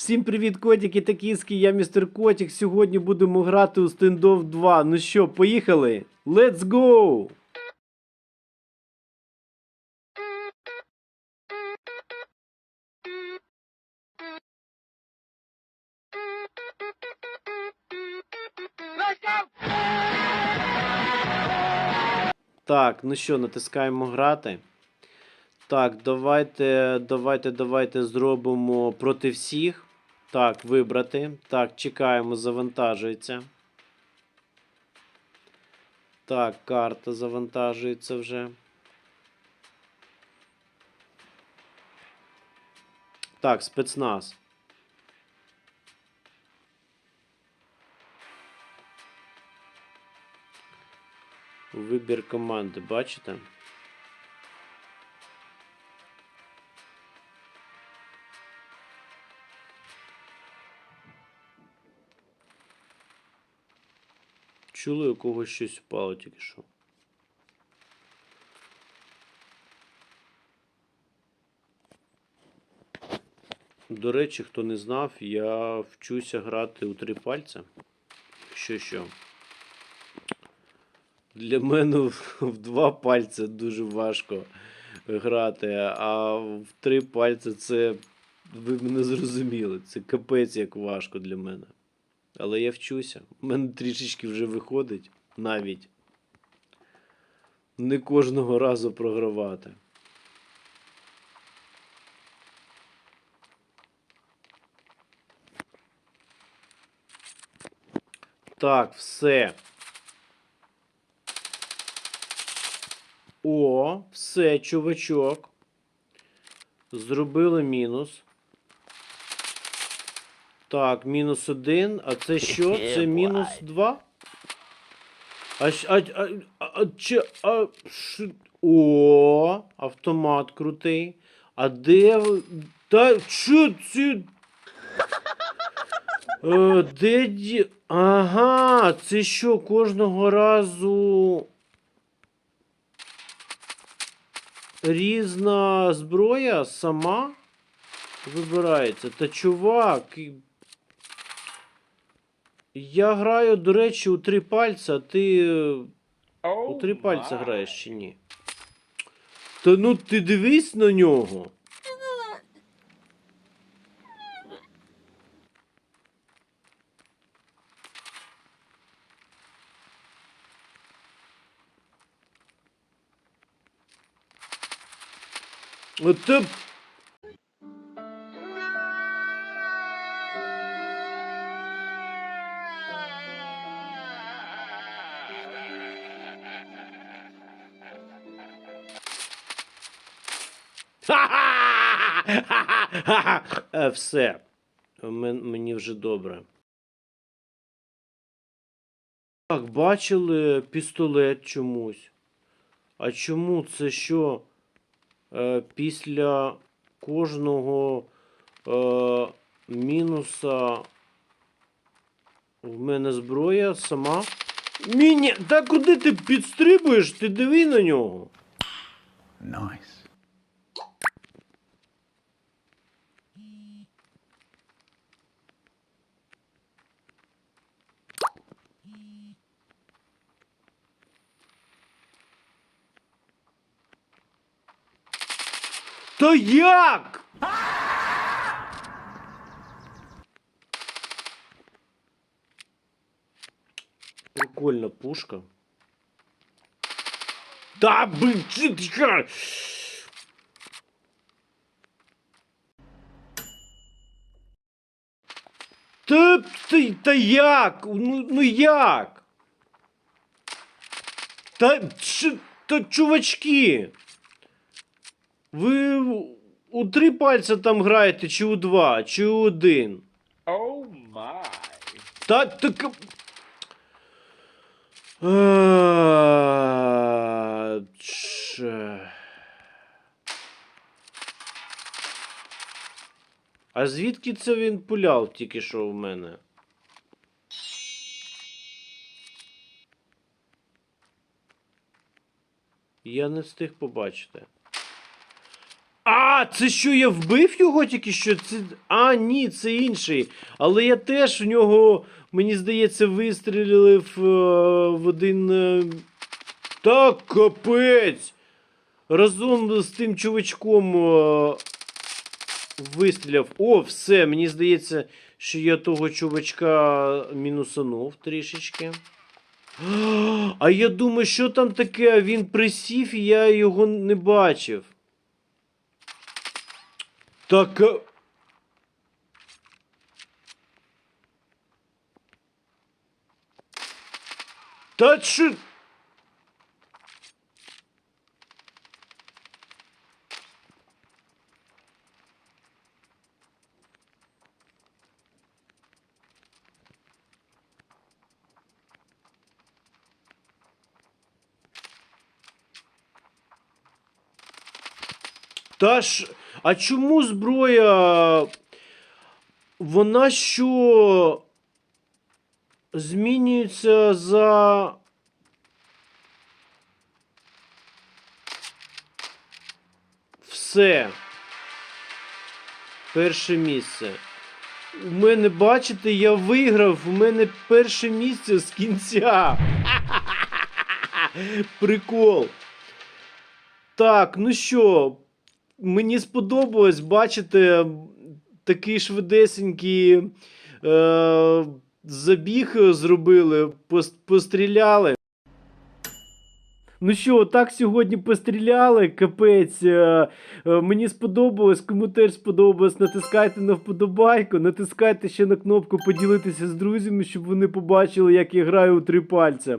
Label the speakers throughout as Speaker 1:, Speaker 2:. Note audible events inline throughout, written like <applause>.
Speaker 1: Всім привіт, котики та кіски, я містер Котик. Сьогодні будемо грати у Standoff 2. Ну що, поїхали? Let's go! Так, ну що, натискаємо грати. Так, давайте, давайте, давайте зробимо проти всіх. Так, вибрати. Так, чекаємо, завантажується. Так, карта завантажується вже. Так, спецназ. Вибір команди, бачите? Чули, у когось щось впало тільки що. До речі, хто не знав, я вчуся грати у три пальця. Що що? Для мене в два пальця дуже важко грати, а в три пальця це. Ви мене зрозуміли. Це капець як важко для мене. Але я вчуся. У мене трішечки вже виходить навіть. Не кожного разу програвати. Так, все. О, все, чувачок. Зробили мінус. Так, мінус один. А це що? Це мінус два? А, а, а, а, чи, а, ш, о, автомат крутий. А де Та що ці. Е, де ді... Ага, це що кожного разу. Різна зброя сама вибирається. Та чувак. Я граю, до речі, у три пальця, а ти е, у три пальця граєш чи ні? Та ну ти дивись на нього. Оце... Все. Мені вже добре. Так, бачили пістолет чомусь. А чому це що? Е, після кожного е, мінуса в мене зброя сама. Міні. Та куди ти підстрибуєш? Ти диви на нього.
Speaker 2: Nice.
Speaker 1: Та як? Прикольна пушка. Да, блин, чи ти ха? Та, як? Ну, ну як? Та, та чувачки. Ви у три пальця там граєте, чи у два, чи у один.
Speaker 2: Oh my.
Speaker 1: Та так. А, че. А звідки це він пуляв тільки що в мене? Я не встиг побачити. Це що, я вбив його тільки що? Це... А, ні, це інший. Але я теж в нього, мені здається, вистрілив е, в один. Е... Та капець! Разом з тим чувачком е... вистріляв. О, все, мені здається, що я того чувачка мінусанув трішечки. А я думаю, що там таке? Він присів і я його не бачив. Так. Та чи... Та ж, а чому зброя? Вона що змінюється за. Все. Перше місце. У мене, бачите, я виграв. У мене перше місце з кінця. <laughs> Прикол. Так, ну що, мені сподобалось, бачите, такий швидесенький е, забіг зробили, постріляли. Ну що, так сьогодні постріляли, капець. Е, е, мені сподобалось, кому теж сподобалось, натискайте на вподобайку, натискайте ще на кнопку поділитися з друзями, щоб вони побачили, як я граю у три пальця.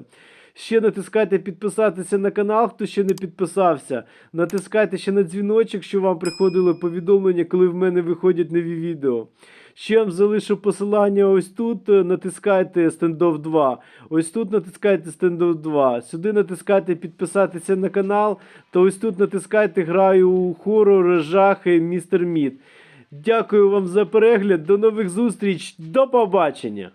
Speaker 1: Ще натискайте підписатися на канал, хто ще не підписався. Натискайте ще на дзвіночок, щоб вам приходили повідомлення, коли в мене виходять нові відео. Ще вам залишу посилання ось тут. е, Натискайте Standoff 2. Ось тут натискайте Standoff 2. Сюди натискайте підписатися на канал. Та ось тут натискайте граю у хорор, жахи, містер Мід. Дякую вам за перегляд. До нових зустріч. До побачення!